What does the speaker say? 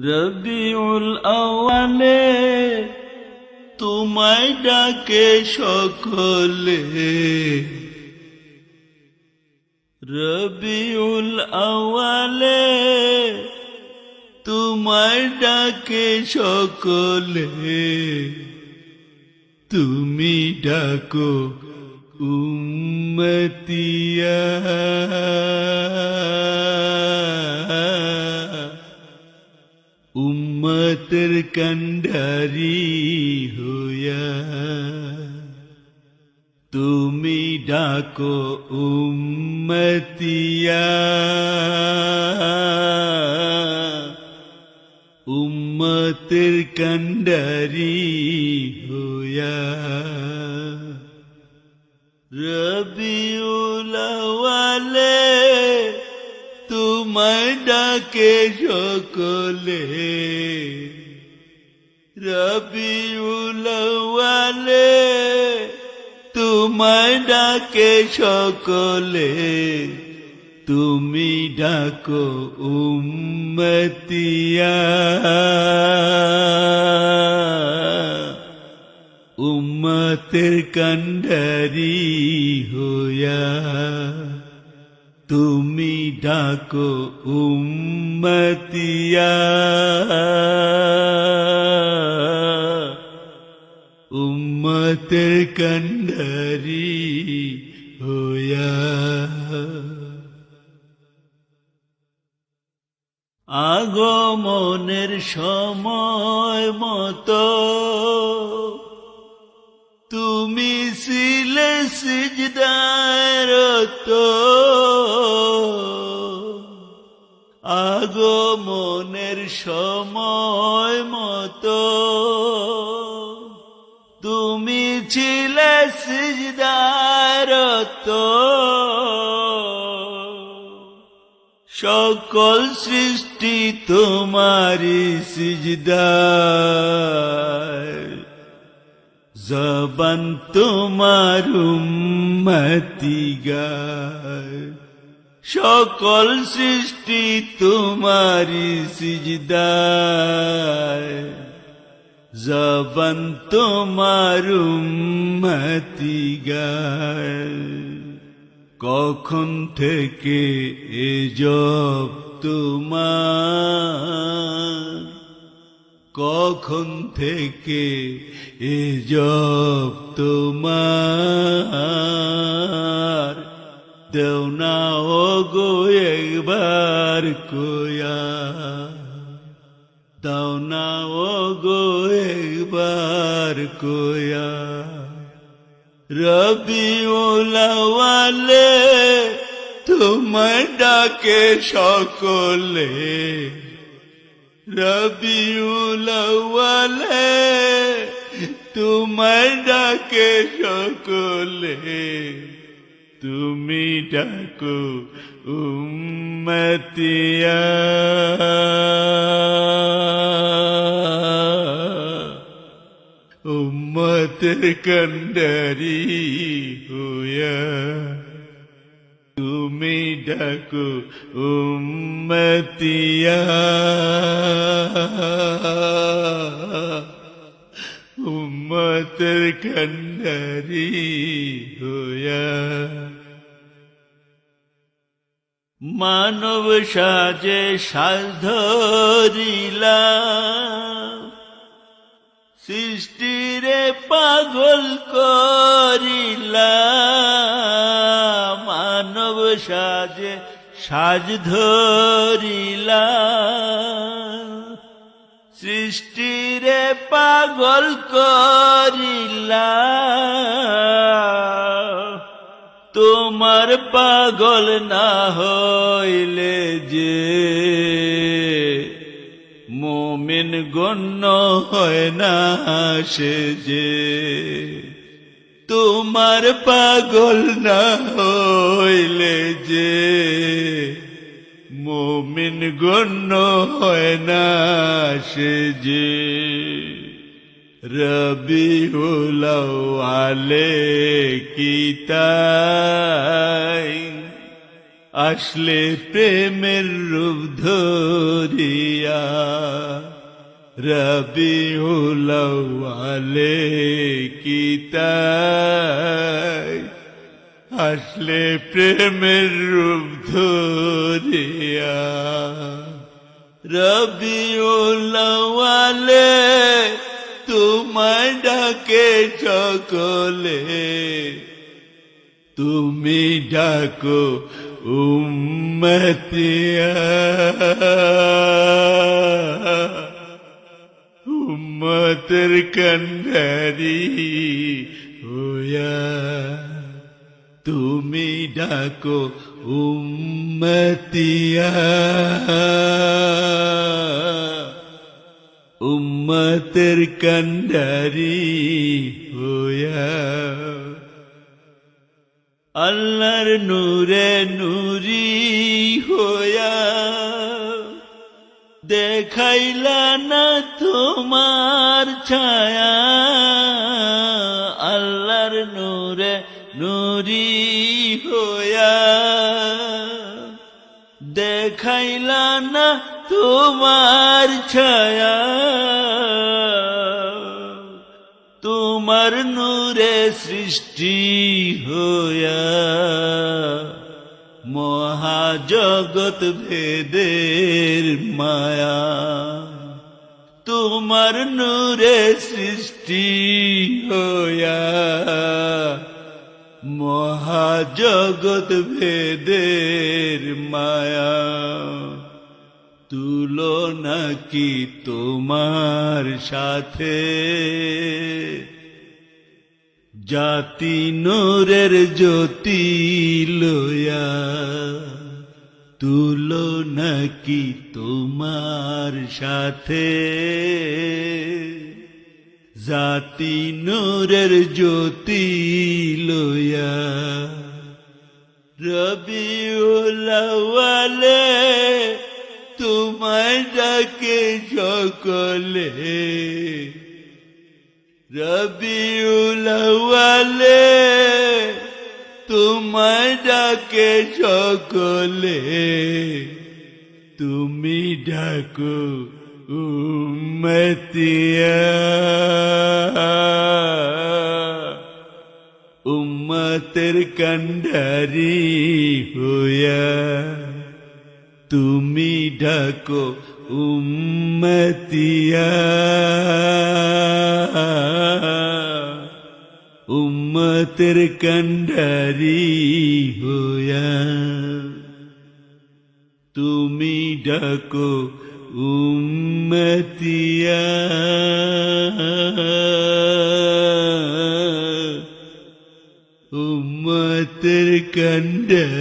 রবিউল আওয়ালে তোমায় ডাকে সকলে। রবিউল আওয়ালে তোমায় ডাকে সকলে। তুমি ডাকো উম্মতিয়া উম্মতের কন্ডারি হইয়া তুমি ডাকো উম্মতিয়া উম্মতের কন্ডারি হইয়া রবিউল আওয়ালে তোমায় ডাকে সকলে আওয়ালে তোমায় ডাকে সকলে তুমি ডাকো উম্মতিয়া। উম্মতের কন্ডারি হইয়া। তুমি ডাকো উম্মতিয়া। উম্মতের কন্ডারি হইয়া। আগমনের সময় মতো তুমি ছিলে সিজদারত আগমনের সময় মতো। তুমি ছিলে সিজদারত সকল সৃষ্টি তোমারি সিজদায় জবান তোমার উম্মতি গায়। সকল সৃষ্টি তোমারি সিজদায়। জবান তোমার উম্মতি কখন থেকে এ জব তোমার? কখন থেকে এ জব তোমার? দেও ও গো একবার কোয়া দাও ও গো একবার কোয়া রবি ওলাওয়ালে তোমার ডাকে সকলে, রবিউলাওয়ালে তোমার ডাকে সকলে। তুমি ডাকো উম্মতিয়া উম্মতের কন্ডারি হইয়া তুমি ডাকো উম্মতিয়া উম্মতের কন্ডারি হইয়া মানব সাজে সাজ ধরিলা সৃষ্টিরে পাগল করিলা মানব সাজে সাজ ধরিলা সৃষ্টিরে পাগল করিলা তোমার পাগল না হইলে যে মোমিন গণ্য হয় না সে যে তোমার পাগল না হইলে যে মোমিন গণ্য হয় না সে যে রবি আলে কিতাই আসলে প্রেমের রূপ ধরিয়া রবিউল আলে কিতাই আসলে প্রেমের রূপ ধরিয়া রবিউল আলে তোমায় ডাকে সকলে তুমি ডাকো উম্মতিয়া উম্মতের কন্ডারি হোয়া তুমি ডাকো উম্মতিয়া উম্মতের কন্ডারি হোয়া আল্লাহর নূরে নুরি হোয়া দেখাইলা না তোমার ছায়া আল্লাহর নূরে নুরি হোয়া দেখাইলা না তোমার ছায়া তোমার নূরে সৃষ্টি হইয়া মহাজগৎ ভেদের মায়া তোমার নূরে সৃষ্টি হইয়া মহাজগৎ ভেদের মায়া তুলো নাকি তোমার সাথে জাতি নূরের জ্যোতি লয়া তুলো নাকি তোমার সাথে? জাতি নূরের জ্যোতি লয়া রবিউলাওয়ালে তোমায় ডাকে সকলে। রবিউলাওয়ালে তোমায় ডাকে সকলে। তুমি ডাকো উম্মতের কন্ডারি হইয়া তুমি ডাকো উম্মতিয়া। উম্মতের কন্ডারি হইয়া তুমি ডাকো উম্মতিয়া উম্মতের কন্ডারি